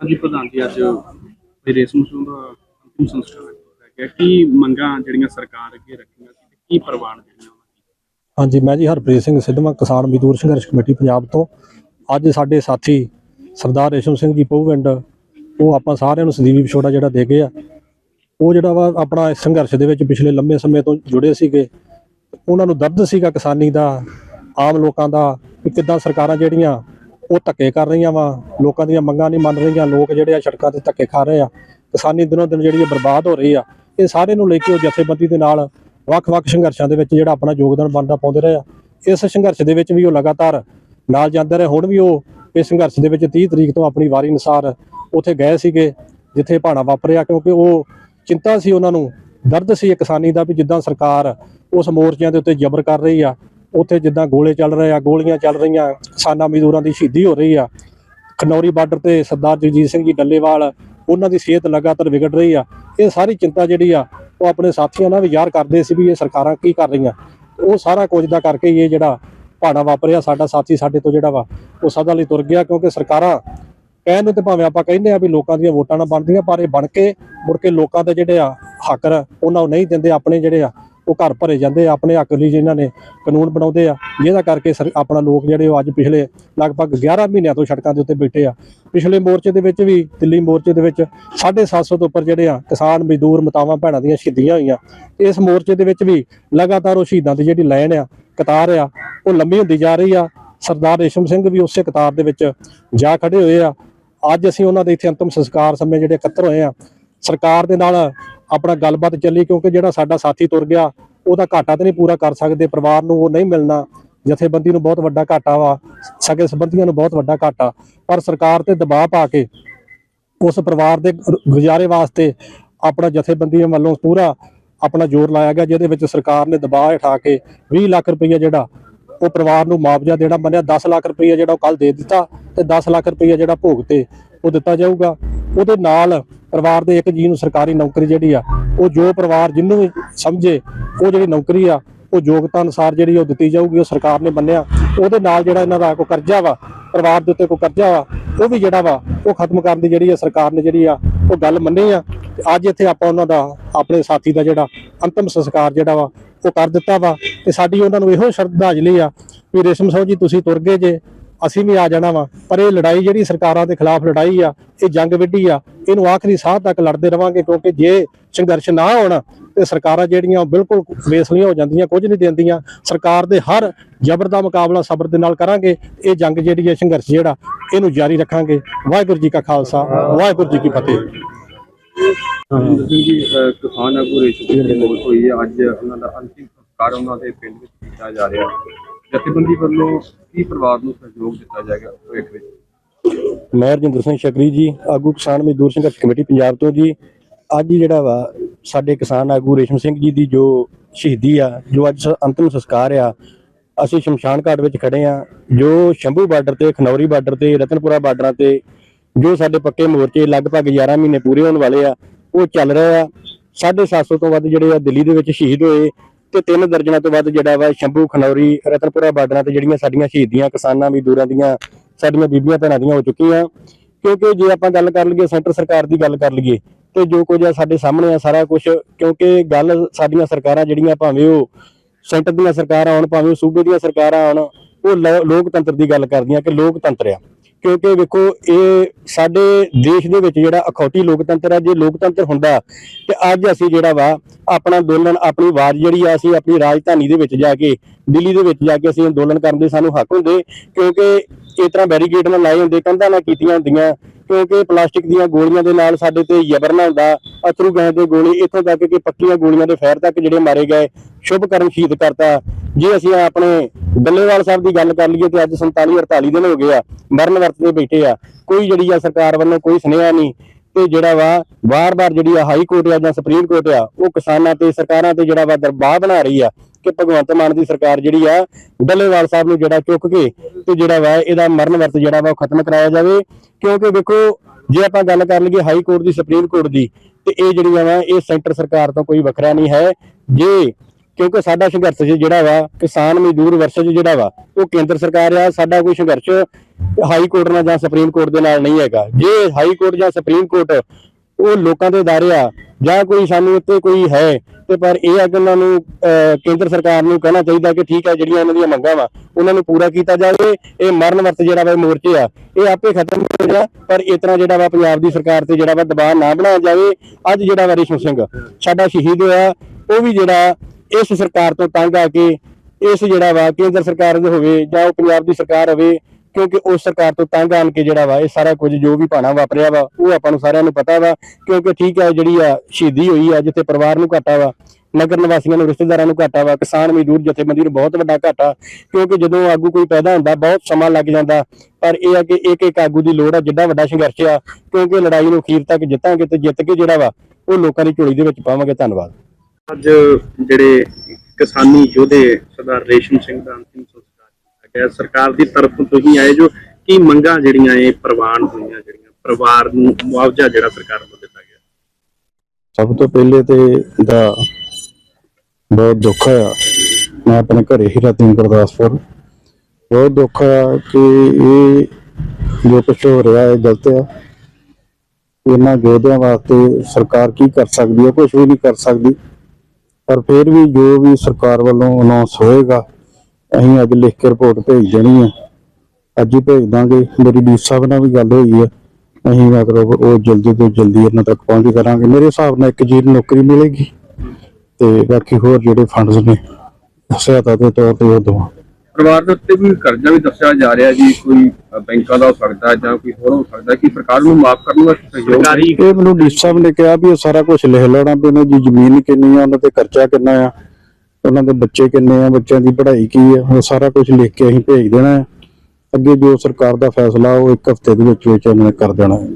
ਹਾਂਜੀ, ਪ੍ਰਧਾਨ ਜੀ, ਅੱਜ ਵੀ ਰੇਸ਼ਮ ਸਿੰਘ ਦਾ ਅੰਤਿਮ ਸੰਸਕਾਰ ਹੈ ਗਿਆ। ਕੀ ਮੰਗਾਂ ਜਿਹੜੀਆਂ ਸਰਕਾਰ ਅੱਗੇ ਰੱਖੀਆਂ ਸੀ ਕੀ ਪ੍ਰਵਾਨ ਜਿਹੜੀਆਂ ਹਾਂਜੀ, ਮੈਂ ਜੀ ਹਰਪ੍ਰੀਤ ਸਿੰਘ ਸਿੱਧਵਾਂ, ਕਿਸਾਨ ਮਜ਼ਦੂਰ ਸੰਘਰਸ਼ ਕਮੇਟੀ ਪੰਜਾਬ ਤੋਂ। ਅੱਜ ਸਾਡੇ ਸਾਥੀ ਸਰਦਾਰ ਰੇਸ਼ਮ ਸਿੰਘ ਜੀ ਪਹੂਵਿੰਡ ਉਹ ਆਪਾਂ ਸਾਰਿਆਂ ਨੂੰ ਸੰਦੀਪ ਵਿਛੋੜਾ ਜਿਹੜਾ ਦੇ ਗਏ ਆ। ਉਹ ਜਿਹੜਾ ਵਾ ਆਪਣਾ ਇਸ ਸੰਘਰਸ਼ ਦੇ ਵਿੱਚ ਪਿਛਲੇ ਲੰਮੇ ਸਮੇਂ ਤੋਂ ਜੁੜੇ ਸੀਗੇ। ਉਹਨਾਂ ਨੂੰ ਦਰਦ ਸੀਗਾ ਕਿਸਾਨੀ ਦਾ, ਆਮ ਲੋਕਾਂ ਦਾ ਕਿ ਕਿੱਦਾਂ ਸਰਕਾਰਾਂ ਜਿਹੜੀਆਂ ਉਹ ਧੱਕੇ ਕਰ ਰਹੀਆਂ ਵਾ, ਲੋਕਾਂ ਦੀਆਂ ਮੰਗਾਂ ਨਹੀਂ ਮੰਨ ਰਹੀਆਂ, ਲੋਕ ਜਿਹੜੇ ਆ ਸੜਕਾਂ ਤੇ ਧੱਕੇ ਖਾ ਰਹੇ ਆ। ਕਿਸਾਨੀ ਦਿਨੋਂ ਦਿਨ ਜਿਹੜੀ ਆ ਬਰਬਾਦ ਹੋ ਰਹੀ ਆ, ਇਹ ਸਾਰੇ ਨੂੰ ਲੈ ਕੇ ਉਹ ਜਥੇਬੰਦੀ ਦੇ ਨਾਲ ਵੱਖ-ਵੱਖ ਸੰਘਰਸ਼ਾਂ ਦੇ ਵਿੱਚ ਜਿਹੜਾ ਆਪਣਾ ਯੋਗਦਾਨ ਬਣਦਾ ਪਾਉਂਦੇ ਰਹੇ ਆ। ਇਸ ਸੰਘਰਸ਼ ਦੇ ਵਿੱਚ ਵੀ ਉਹ ਲਗਾਤਾਰ ਨਾਲ ਜਾਂਦੇ ਰਹੇ। ਹੁਣ ਵੀ ਉਹ ਇਸ ਸੰਘਰਸ਼ ਦੇ ਵਿੱਚ 30 ਤਰੀਕ ਤੋਂ ਆਪਣੀ ਵਾਰੀ ਅਨੁਸਾਰ ਉੱਥੇ ਗਏ ਸੀਗੇ, ਜਿੱਥੇ ਭਾਣਾ ਵਾਪਰਿਆ, ਕਿਉਂਕਿ ਉਹ ਚਿੰਤਾ ਸੀ ਉਹਨਾਂ ਨੂੰ। ਦਰਦ ਸੀ ਕਿਸਾਨੀ ਦਾ ਵੀ ਜਿੱਦਾਂ ਸਰਕਾਰ ਉਸ ਮੋਰਚਿਆਂ ਦੇ ਉੱਤੇ ਜ਼ਬਰ ਕਰ ਰਹੀ ਆ ਉੱਥੇ ਜਿੱਦਾਂ ਗੋਲੇ ਚੱਲ ਰਹੇ ਆ, ਗੋਲੀਆਂ ਚੱਲ ਰਹੀਆਂ, ਕਿਸਾਨਾਂ ਮਜ਼ਦੂਰਾਂ ਦੀ ਸ਼ਹੀਦੀ ਹੋ ਰਹੀ ਆ। ਖਨੌਰੀ ਬਾਰਡਰ ਤੇ ਸਰਦਾਰ ਜਗਜੀਤ ਸਿੰਘ ਜੀ ਡੱਲੇਵਾਲ, ਉਹਨਾਂ ਦੀ ਸਿਹਤ ਲਗਾਤਾਰ ਵਿਗੜ ਰਹੀ ਆ। ਇਹ ਸਾਰੀ ਚਿੰਤਾ ਜਿਹੜੀ ਆ, ਉਹ ਆਪਣੇ ਸਾਥੀਆਂ ਨਾਲ ਵੀ ਜ਼ਾਹਰ ਕਰਦੇ ਸੀ ਵੀ ਇਹ ਸਰਕਾਰਾਂ ਕੀ ਕਰ ਰਹੀਆਂ। ਉਹ ਸਾਰਾ ਕੁਝ ਦਾ ਕਰਕੇ ਇਹ ਜਿਹੜਾ ਭਾਣਾ ਵਾਪਰਿਆ, ਸਾਡਾ ਸਾਥੀ ਸਾਡੇ ਤੋਂ ਜਿਹੜਾ ਵਾ, ਉਹ ਸਦਾ ਲਈ ਤੁਰ ਗਿਆ ਕਿਉਂਕਿ ਸਰਕਾਰਾਂ ਕਹਿਣ ਨੂੰ ਤੇ ਭਾਵੇਂ ਆਪਾਂ ਕਹਿੰਦੇ ਆ ਵੀ ਲੋਕਾਂ ਦੀਆਂ ਵੋਟਾਂ ਨਾਲ ਬਣਦੀਆਂ, ਪਰ ਇਹ ਬਣ ਕੇ ਮੁੜ ਕੇ ਲੋਕਾਂ ਦੇ ਜਿਹੜੇ ਆ ਹੱਕ ਉਹਨਾਂ ਨੂੰ ਨਹੀਂ ਦਿੰਦੇ ਆਪਣੇ ਜਿਹੜੇ ਆ। ਉਹ ਘਰ ਭਰੇ ਜਾਂਦੇ ਆ, ਆਪਣੇ ਹੱਕ ਲਈ ਜਿਨ੍ਹਾਂ ਨੇ ਕਾਨੂੰਨ ਬਣਾਉਂਦੇ ਆ। ਜਿਹਦਾ ਕਰਕੇ ਸਰ- ਆਪਣਾ ਲੋਕ ਜਿਹੜੇ ਉਹ ਅੱਜ ਪਿਛਲੇ ਲਗਭਗ 11 ਮਹੀਨਿਆਂ ਤੋਂ ਸੜਕਾਂ ਦੇ ਉੱਤੇ ਬੈਠੇ ਆ। ਪਿਛਲੇ ਮੋਰਚੇ ਦੇ ਵਿੱਚ ਵੀ, ਦਿੱਲੀ ਮੋਰਚੇ ਦੇ ਵਿੱਚ 750 ਤੋਂ ਉੱਪਰ ਜਿਹੜੇ ਆ, ਕਿਸਾਨ ਮਜ਼ਦੂਰ ਮਤਾਵਾਂ ਭੈਣਾਂ ਦੀਆਂ ਸ਼ਹੀਦੀਆਂ ਹੋਈਆਂ। ਇਸ ਮੋਰਚੇ ਦੇ ਵਿੱਚ ਵੀ ਲਗਾਤਾਰ ਉਹ ਸ਼ਹੀਦਾਂ ਦੀ ਜਿਹੜੀ ਲਾਈਨ ਆ, ਕਤਾਰ ਆ, ਉਹ ਲੰਮੀ ਹੁੰਦੀ ਜਾ ਰਹੀ ਆ। ਸਰਦਾਰ ਰੇਸ਼ਮ ਸਿੰਘ ਵੀ ਉਸੇ ਕਤਾਰ ਦੇ ਵਿੱਚ ਜਾ ਖੜੇ ਹੋਏ ਆ। ਅੱਜ ਅਸੀਂ ਉਹਨਾਂ ਦੇ ਇੱਥੇ ਅੰਤਮ ਸੰਸਕਾਰ ਸਮੇਂ ਜਿਹੜੇ ਇਕੱਤਰ ਹੋਏ ਆ, ਸਰਕਾਰ ਦੇ ਨਾਲ ਆਪਣਾ ਗੱਲਬਾਤ ਚੱਲੀ ਕਿਉਂਕਿ ਜਿਹੜਾ ਸਾਡਾ ਸਾਥੀ ਤੁਰ ਗਿਆ, ਉਹਦਾ ਘਾਟਾ ਤੇ ਨਹੀਂ ਪੂਰਾ ਕਰ ਸਕਦੇ, ਪਰਿਵਾਰ ਨੂੰ ਉਹ ਨਹੀਂ ਮਿਲਣਾ। ਜਥੇਬੰਦੀ ਨੂੰ ਬਹੁਤ ਵੱਡਾ ਘਾਟਾ ਵਾ, ਸਕੇ ਸੰਬੰਧੀਆਂ ਨੂੰ ਬਹੁਤ ਵੱਡਾ ਘਾਟਾ। ਪਰ ਸਰਕਾਰ ਤੇ ਦਬਾਅ ਪਾ ਕੇ ਉਸ ਪਰਿਵਾਰ ਦੇ ਗੁਜ਼ਾਰੇ ਵਾਸਤੇ ਆਪਣਾ ਜਥੇਬੰਦੀਆਂ ਵੱਲੋਂ ਪੂਰਾ ਆਪਣਾ ਜ਼ੋਰ ਲਾਇਆ ਗਿਆ, ਜਿਹਦੇ ਵਿੱਚ ਸਰਕਾਰ ਨੇ ਦਬਾਅ ਉਠਾ ਕੇ 20 ਲੱਖ ਰੁਪਏ ਜਿਹੜਾ ਉਹ ਪਰਿਵਾਰ ਨੂੰ ਮੁਆਵਜ਼ਾ ਦੇਣਾ ਮੰਨਿਆ। 10 ਲੱਖ ਰੁਪਏ ਜਿਹੜਾ ਉਹ ਕੱਲ ਦੇ ਦਿੱਤਾ ਤੇ 10 ਲੱਖ ਰੁਪਏ ਜਿਹੜਾ ਭੋਗ ਤੇ ਉਹ ਦਿੱਤਾ ਜਾਊਗਾ। ਉਹਦੇ ਨਾਲ ਪਰਿਵਾਰ ਦੇ ਇੱਕ ਜੀ ਨੂੰ ਸਰਕਾਰੀ ਨੌਕਰੀ ਜਿਹੜੀ ਆ, ਉਹ ਜੋ ਪਰਿਵਾਰ ਜਿਹਨੂੰ ਵੀ ਸਮਝੇ, ਉਹ ਜਿਹੜੀ ਨੌਕਰੀ ਆ, ਉਹ ਯੋਗਤਾ ਅਨੁਸਾਰ ਜਿਹੜੀ ਉਹ ਦਿੱਤੀ ਜਾਊਗੀ, ਉਹ ਸਰਕਾਰ ਨੇ ਮੰਨਿਆ। ਉਹਦੇ ਨਾਲ ਜਿਹੜਾ ਇਹਨਾਂ ਦਾ ਕੋਈ ਕਰਜ਼ਾ ਵਾ, ਪਰਿਵਾਰ ਦੇ ਉੱਤੇ ਕੋਈ ਕਰਜ਼ਾ ਵਾ, ਉਹ ਵੀ ਜਿਹੜਾ ਵਾ, ਉਹ ਖਤਮ ਕਰਨ ਦੀ ਜਿਹੜੀ ਆ ਸਰਕਾਰ ਨੇ ਜਿਹੜੀ ਆ, ਉਹ ਗੱਲ ਮੰਨੀ ਆ। ਤੇ ਅੱਜ ਇੱਥੇ ਆਪਾਂ ਉਹਨਾਂ ਦਾ, ਆਪਣੇ ਸਾਥੀ ਦਾ ਜਿਹੜਾ ਅੰਤਮ ਸੰਸਕਾਰ ਜਿਹੜਾ ਵਾ, ਉਹ ਕਰ ਦਿੱਤਾ ਵਾ। ਤੇ ਸਾਡੀ ਉਹਨਾਂ ਨੂੰ ਇਹੋ ਸ਼ਰਧਾਂਜਲੀ ਆ ਵੀ ਰੇਸ਼ਮ ਸਿੰਘ ਜੀ, ਤੁਸੀਂ ਤੁਰ ਗਏ ਜੇ। ਅਸੀਂ ਵੀ ਆ ਜਾਣਾ ਵਾ, ਪਰ ਇਹ ਲੜਾਈ ਜਿਹੜੀ ਸਰਕਾਰਾਂ ਦੇ ਖਿਲਾਫ ਲੜਾਈ ਆ, ਇਹ ਜੰਗ ਵਿੱਢੀ ਆ, ਇਹਨੂੰ ਆਖਰੀ ਸਾਹ ਤੱਕ ਲੜਦੇ ਰਵਾਂਗੇ ਕਿਉਂਕਿ ਜੇ ਸੰਘਰਸ਼ ਨਾ ਹੋਣਾ ਤੇ ਸਰਕਾਰਾਂ ਜਿਹੜੀਆਂ ਬਿਲਕੁਲ ਵੇਸਲੀਆਂ ਹੋ ਜਾਂਦੀਆਂ, ਕੁਝ ਨਹੀਂ ਦਿੰਦੀਆਂ, ਸਰਕਾਰ ਦੇ ਹਰ ਜ਼ਬਰ ਦਾ ਮੁਕਾਬਲਾ ਸਬਰ ਦੇ ਨਾਲ ਕਰਾਂਗੇ, ਇਹ ਜੰਗ ਜਿਹੜੀ ਹੈ ਸੰਘਰਸ਼ ਜਿਹੜਾ, ਇਹਨੂੰ ਜਾਰੀ ਰੱਖਾਂਗੇ। ਵਾਹਿਗੁਰੂ ਜੀ ਕਾ ਖਾਲਸਾ, ਵਾਹਿਗੁਰੂ ਜੀ ਕੀ ਫਤਿਹ। ਕਿਸਾਨ ਆਗੂ ਰੇਸ਼ਮ ਦੀ ਮੌਤ ਹੋਈ ਹੈ। ਅੱਜ ਉਹਨਾਂ ਦਾ ਅੰਤਿਮ ਸੰਸਕਾਰ ਉਹਨਾਂ ਦੇ ਪਿੰਡ ਵਿੱਚ ਕੀਤਾ ਜਾ ਰਿਹਾ। ਜਥੇਬੰਦੀ ਵੱਲੋਂ ਕੀ ਪਰਿਵਾਰ ਨੂੰ ਸਹਿਯੋਗ ਦਿੱਤਾ ਜਾਏਗਾ ਭਵਿੱਖ ਵਿੱਚ? ਮੈਂ ਰਜਿੰਦਰ ਸਿੰਘ ਸ਼ਕਰੀ ਜੀ, ਆਗੂ ਕਿਸਾਨ ਮਜ਼ਦੂਰ ਸੰਘਰਸ਼ ਕਮੇਟੀ ਪੰਜਾਬ ਤੋਂ ਜੀ। ਅੱਜ ਜਿਹੜਾ ਵਾ, ਸਾਡੇ ਕਿਸਾਨ ਆਗੂ ਰੇਸ਼ਮ ਸਿੰਘ ਜੀ ਦੀ ਜੋ ਸ਼ਹੀਦੀ ਆ, ਜੋ ਅੱਜ ਸ- ਸੰਸਕਾਰ ਆ, ਅਸੀਂ ਸ਼ਮਸ਼ਾਨ ਘਾਟ ਵਿੱਚ ਖੜੇ ਆ, ਜੋ ਸ਼ੰਭੂ ਬਾਰਡਰ ਤੇ, ਖਨੌਰੀ ਬਾਰਡਰ ਤੇ, ਰਤਨਪੁਰਾ ਬਾਰਡਰਾਂ ਤੇ, ਜੋ ਸਾਡੇ ਪੱਕੇ ਮੋਰਚੇ ਲਗਭਗ 11 ਮਹੀਨੇ ਪੂਰੇ ਹੋਣ ਵਾਲੇ ਆ, ਉਹ ਚੱਲ ਰਹੇ ਆ। 750 ਤੋਂ ਵੱਧ ਜਿਹੜੇ ਆ ਦਿੱਲੀ ਦੇ ਵਿੱਚ ਸ਼ਹੀਦ ਹੋਏ ਤੇ ਤਿੰਨ ਦਰਜਨਾਂ ਤੋਂ ਵੱਧ ਜਿਹੜਾ ਵਾ ਸ਼ੰਭੂ, ਖਨੌਰੀ, ਰਤਨਪੁਰਾ ਬਾਰਡਰਾਂ ਤੇ ਜਿਹੜੀਆਂ ਸਾਡੀਆਂ ਸ਼ਹੀਦੀਆਂ ਕਿਸਾਨਾਂ ਮਜ਼ਦੂਰਾਂ ਦੀਆਂ, ਸਾਡੀਆਂ ਬੀਬੀਆਂ ਭੈਣਾਂ ਦੀਆਂ ਹੋ ਚੁੱਕੀਆਂ। ਕਿਉਂਕਿ ਜੇ ਆਪਾਂ ਗੱਲ ਕਰ ਲਈਏ ਸੈਂਟਰ ਸਰਕਾਰ ਦੀ ਗੱਲ ਕਰ ਲਈਏ, ਤੇ ਜੋ ਕੁਝ ਆ ਸਾਡੇ ਸਾਹਮਣੇ ਆ ਸਾਰਾ ਕੁਝ, ਕਿਉਂਕਿ ਗੱਲ ਸਾਡੀਆਂ ਸਰਕਾਰਾਂ ਜਿਹੜੀਆਂ ਭਾਵੇਂ ਉਹ ਸੈਂਟਰ ਦੀਆਂ ਸਰਕਾਰਾਂ ਆਉਣ ਭਾਵੇਂ ਉਹ ਸੂਬੇ ਦੀਆਂ ਸਰਕਾਰਾਂ ਆਉਣ ਉਹ ਲੋ- ਲੋਕਤੰਤਰ ਦੀ ਗੱਲ ਕਰਦੀਆਂ ਕਿ ਲੋਕਤੰਤਰ ਆ। ਕਿਉਂਕਿ ਵੇਖੋ, ਇਹ ਸਾਡੇ ਦੇਸ਼ ਦੇ ਵਿੱਚ ਜਿਹੜਾ ਅਖੌਤੀ ਲੋਕਤੰਤਰ ਆ, ਜੇ ਲੋਕਤੰਤਰ ਹੁੰਦਾ ਤੇ ਅੱਜ ਅਸੀਂ ਜਿਹੜਾ ਵਾ ਆਪਣਾ ਅੰਦੋਲਨ, ਆਪਣੀ ਆਵਾਜ਼ ਜਿਹੜੀ ਆ, ਅਸੀਂ ਆਪਣੀ ਰਾਜਧਾਨੀ ਦੇ ਵਿੱਚ ਜਾ ਕੇ, ਦਿੱਲੀ ਦੇ ਵਿੱਚ ਜਾ ਕੇ ਅਸੀਂ ਅੰਦੋਲਨ ਕਰਨ ਦੇ ਸਾਨੂੰ ਹੱਕ ਹੁੰਦੇ ਕਿਉਂਕਿ ਇਸ ਤਰ੍ਹਾਂ ਬੈਰੀਕੇਡ ਨਾਲ ਲਾਏ ਹੁੰਦੇ, ਕੰਧਾਂ ਨਾਲ ਕੀਤੀਆਂ ਹੁੰਦੀਆਂ। ਕਿਉਂਕਿ ਪਲਾਸਟਿਕ ਦੀਆਂ ਗੋਲੀਆਂ ਦੇ ਨਾਲ ਸਾਡੇ ਤੇ ਜ਼ਬਰ ਨਾ ਹੁੰਦਾ। ਅਥਰੂ ਗੈਸ ਦੇ ਗੋਲੀ ਇੱਥੋਂ ਤੱਕ ਕਿ ਪੱਕੀਆਂ ਗੋਲੀਆਂ ਦੇ ਫੈਰ ਤੱਕ ਜਿਹੜੇ ਮਾਰੇ ਗਏ, ਸ਼ੁਭ ਕਰਨ ਸ਼ਹੀਦ ਕਰਤਾ। ਜੇ ਅਸੀਂ ਆਪਣੇ ਬੱਲੇਵਾਲ ਸਾਹਿਬ ਦੀ ਗੱਲ ਕਰ ਲਈਏ ਤੇ ਅੱਜ 47 48 ਦਿਨ ਹੋ ਗਏ ਆ, ਮਰਨ ਵਰਤ ਤੇ ਬੈਠੇ ਆ। ਕੋਈ ਜਿਹੜੀ ਆ ਸਰਕਾਰ ਵੱਲੋਂ ਕੋਈ ਸੁਨੇਹਾ ਨਹੀਂ ਤੇ ਜਿਹੜਾ ਵਾ ਵਾਰ-ਵਾਰ ਜਿਹੜੀ ਆ ਹਾਈ ਕੋਰਟ ਆ ਜਾਂ ਸੁਪਰੀਮ ਕੋਰਟ ਆ, ਉਹ ਕਿਸਾਨਾਂ ਤੇ, ਸਰਕਾਰਾਂ ਤੇ ਜਿਹੜਾ ਵਾ ਦਰਬਾਅ ਬਣਾ ਰਹੀ ਆ ਕਿ ਭਗਵੰਤ ਮਾਨ ਦੀ ਸਰਕਾਰ ਜਿਹੜੀ ਆ, ਡੱਲੇਵਾਲ ਸਾਹਿਬ ਨੂੰ ਜਿਹੜਾ ਚੁੱਕ ਕੇ ਤੇ ਜਿਹੜਾ ਵਾ ਇਹਦਾ ਮਰਨ ਵਰਤ ਜਿਹੜਾ ਵਾ ਉਹ ਖਤਮ ਕਰਾਇਆ ਜਾਵੇ। ਕਿਉਂਕਿ ਵੇਖੋ ਜੇ ਆਪਾਂ ਗੱਲ ਕਰ ਲਈਏ ਹਾਈ ਕੋਰਟ ਦੀ, ਸੁਪਰੀਮ ਕੋਰਟ ਦੀ, ਤੇ ਇਹ ਜਿਹੜੀਆਂ ਵਾ, ਇਹ ਸੈਂਟਰ ਸਰਕਾਰ ਤੋਂ ਕੋਈ ਵੱਖਰਾ ਨਹੀਂ ਹੈ। ਜੇ, ਕਿਉਂਕਿ ਸਾਡਾ ਸੰਘਰਸ਼ ਜਿਹੜਾ ਵਾ, ਕਿਸਾਨ ਮਜ਼ਦੂਰ ਵਰਸਜ ਜਿਹੜਾ ਵਾ, ਉਹ ਕੇਂਦਰ ਸਰਕਾਰ ਆ, ਸਾਡਾ ਕੋਈ ਸੰਘਰਸ਼ ਹਾਈ ਕੋਰਟ ਨਾਲ ਜਾਂ ਸੁਪਰੀਮ ਕੋਰਟ ਦੇ ਨਾਲ ਨਹੀਂ ਹੈਗਾ। ਜੇ ਹਾਈ ਕੋਰਟ ਜਾਂ ਸੁਪਰੀਮ ਕੋਰਟ ਉਹ ਲੋਕਾਂ ਦੇ ਦਾਇਰੇ ਆ, ਜਾਂ ਕੋਈ ਸਾਨੂੰ ਉੱਤੇ ਕੋਈ ਹੈ ਤੇ ਪਰ ਇਹ ਆ ਕਿ ਉਹਨਾਂ ਨੂੰ ਕੇਂਦਰ ਸਰਕਾਰ ਨੂੰ ਕਹਿਣਾ ਚਾਹੀਦਾ ਕਿ ਠੀਕ ਹੈ ਜਿਹੜੀਆਂ ਇਹਨਾਂ ਦੀਆਂ ਮੰਗਾਂ ਵਾ, ਉਹਨਾਂ ਨੂੰ ਪੂਰਾ ਕੀਤਾ ਜਾਵੇ। ਇਹ ਮਰਨ ਵਰਤ ਜਿਹੜਾ ਵਾ ਮੋਰਚੇ ਆ। ਇਹ ਆਪੇ ਖਤਮ ਹੋ ਜਾ ਪਰ ਇਸ ਤਰ੍ਹਾਂ ਜਿਹੜਾ ਵਾ, ਪੰਜਾਬ ਦੀ ਸਰਕਾਰ ਤੇ ਜਿਹੜਾ ਵਾ, ਦਬਾਅ ਨਾ ਬਣਾਇਆ ਜਾਵੇ। ਅੱਜ ਜਿਹੜਾ ਵਾ ਰਿਸ਼ਮ ਸਿੰਘ, ਸਾਡਾ ਸ਼ਹੀਦ ਹੋਇਆ। ਉਹ ਵੀ ਜਿਹੜਾ ਇਸ ਸਰਕਾਰ ਤੋਂ ਤੰਗ ਆ ਕੇ, ਇਸ ਜਿਹੜਾ ਵਾ, ਕੇਂਦਰ ਸਰਕਾਰ ਦੇ ਹੋਵੇ ਜਾਂ ਉਹ ਪੰਜਾਬ ਦੀ ਸਰਕਾਰ ਹੋਵੇ ਕਿਉਂਕਿ ਉਸ ਸਰਕਾਰ ਤੋਂ ਤੰਗ ਆਣ ਕੇ ਜਿਹੜਾ ਵਾ, ਇਹ ਸਾਰਾ ਕੁਝ ਜੋ ਵੀ ਭਾਣਾ ਵਾਪਰਿਆ ਵਾ, ਉਹ ਆਪਾਂ ਨੂੰ ਸਾਰਿਆਂ ਨੂੰ ਪਤਾ ਵਾ, ਕਿਉਂਕਿ ਠੀਕ ਹੈ ਜਿਹੜੀ ਆ ਸ਼ਹੀਦੀ ਹੋਈ ਆ, ਜਿੱਥੇ ਪਰਿਵਾਰ ਨੂੰ ਘਾਟਾ ਵਾ, ਨਗਰ ਨਿਵਾਸੀਆਂ ਨੂੰ, ਰਿਸ਼ਤੇਦਾਰਾਂ ਨੂੰ ਘਾਟਾ ਵਾ, ਕਿਸਾਨ ਮਜ਼ਦੂਰ ਜਥੇਬੰਦੀ ਨੂੰ ਬਹੁਤ ਵੱਡਾ ਘਾਟਾ, ਕਿਉਂਕਿ ਜਦੋਂ ਆਗੂ ਕੋਈ ਪੈਦਾ ਹੁੰਦਾ, ਬਹੁਤ ਸਮਾਂ ਲੱਗ ਜਾਂਦਾ, ਪਰ ਇਹ ਆ ਕਿ ਇੱਕ ਇੱਕ ਆਗੂ ਦੀ ਲੋੜ ਆ, ਜਿੱਡਾ ਵੱਡਾ ਸੰਘਰਸ਼ ਆ, ਕਿਉਂਕਿ ਲੜਾਈ ਨੂੰ ਅਖੀਰ ਤੱਕ ਜਿੱਤਾਂਗੇ ਤੇ ਜਿੱਤ ਕੇ ਜਿਹੜਾ ਵਾ, ਉਹ ਲੋਕਾਂ ਦੀ ਝੋਲੀ ਦੇ ਵਿੱਚ ਪਾਵਾਂਗੇ, ਧੰਨਵਾਦ। ਅੱਜ ਜਿਹੜੇ ਕਿਸਾਨੀ ਯੋਧੇ ਸਰਦਾਰ ਰੇਸ਼ਮ ਸਿੰਘ ਦਾ ਅੰਤਿਮ ਸੰਸਕਾਰ ਸਰਕਾਰ ਦੀ ਤਰਫ ਤੋਂ ਆਏ ਜੋ ਕੀ ਮੰਗਾਂ ਜਿਹੜੀਆਂ ਇਹ ਪ੍ਰਵਾਨ ਹੋਈਆਂ, ਜਿਹੜੀਆਂ ਪਰਿਵਾਰ ਨੂੰ ਮੁਆਵਜ਼ਾ ਜਿਹੜਾ ਸਰਕਾਰ ਵੱਲੋਂ ਦਿੱਤਾ ਗਿਆ? ਸਭ ਤੋਂ ਪਹਿਲੇ ਤੇ ਦਾ ਬਹੁਤ ਦੁੱਖ ਆ ਮੈਂ ਆਪਣੇ ਘਰੇ ਹੀ ਰਾਤੀ ਗੁਰਦਾਸਪੁਰ। ਬਹੁਤ ਦੁੱਖ ਆ ਕਿ ਇਹ ਜੋ ਕੁਛ ਹੋ ਰਿਹਾ ਹੈ ਗਲਤ ਆ। ਇਹਨਾਂ ਯੋਧਿਆਂ ਵਾਸਤੇ ਸਰਕਾਰ ਕੀ ਕਰ ਸਕਦੀ ਹੈ ਕੁਝ ਵੀ ਨਹੀਂ ਕਰ ਸਕਦੀ। ਪਰ ਫਿਰ ਵੀ ਜੋ ਵੀ ਸਰਕਾਰ ਵੱਲੋਂ ਅਨਾਉਂਸ ਹੋਏਗਾ ਅਸੀਂ ਅੱਜ ਲਿਖ ਕੇ ਰਿਪੋਰਟ ਭੇਜ ਦੇਣੀ ਹੈ ਅੱਜ ਹੀ ਭੇਜ ਦਾਂਗੇ। ਮੇਰੀ ਡੀ ਸਾਹਿਬ ਨਾਲ ਵੀ ਗੱਲ ਹੋਈ ਹੈ ਅਸੀਂ ਮਤਲਬ ਉਹ ਜਲਦੀ ਤੋਂ ਜਲਦੀ ਇਹਨਾਂ ਤੱਕ ਪਹੁੰਚ ਕਰਾਂਗੇ। ਮੇਰੇ ਹਿਸਾਬ ਨਾਲ ਇੱਕ ਜੀਰ ਨੌਕਰੀ ਮਿਲੇਗੀ ਤੇ ਬਾਕੀ ਹੋਰ ਜਿਹੜੇ ਫੰਡਸ ਨੇ ਸਹਾਇਤਾ ਦੇ ਤੌਰ ਤੇ ਉਹ ਦਵਾਂ। ਪਰਿਵਾਰ ਦੇ ਉੱਤੇ ਵੀ ਕਰਜ਼ਾ ਵੀ ਦੱਸਿਆ ਜਾ ਰਿਹਾ ਜੀ ਕੋਈ ਬੈਂਕਾਂ ਦਾ ਹੋ ਸਕਦਾ ਜਾਂ ਕੋਈ ਹੋਰ ਹੋ ਸਕਦਾ। ਕਿ ਸਰਕਾਰ ਨੂੰ ਮਾਫ ਕਰਨ ਵਾਸਤੇ ਸਹਿਯੋਗ ਸਰਕਾਰੀ ਇਹ ਮੈਨੂੰ ਡੀ ਸਾਹਿਬ ਨੇ ਕਿਹਾ ਵੀ ਉਹ ਸਾਰਾ ਕੁਝ ਲਿਖ ਲੈਣਾ ਵੀ ਉਹਨਾਂ ਦੀ ਜ਼ਮੀਨ ਕਿੰਨੀ ਆ ਉਹਨਾਂ ਤੇ ਖਰਚਾ ਕਿੰਨਾ ਆ। ਉਹਨਾਂ ਦੇ ਬੱਚੇ ਕਿੰਨੇ ਆ, ਬੱਚਿਆਂ ਦੀ ਪੜ੍ਹਾਈ ਕੀ ਆ ਉਹ ਸਾਰਾ ਕੁਝ ਲਿਖ ਕੇ ਅਸੀਂ ਭੇਜ ਦੇਣਾ ਹੈ। ਅੱਗੇ ਜੋ ਸਰਕਾਰ ਦਾ ਫੈਸਲਾ ਉਹ ਇੱਕ ਹਫ਼ਤੇ ਦੇ ਵਿੱਚ ਵਿੱਚ ਉਹਨਾਂ ਨੇ ਕਰ ਦੇਣਾ ਹੈ।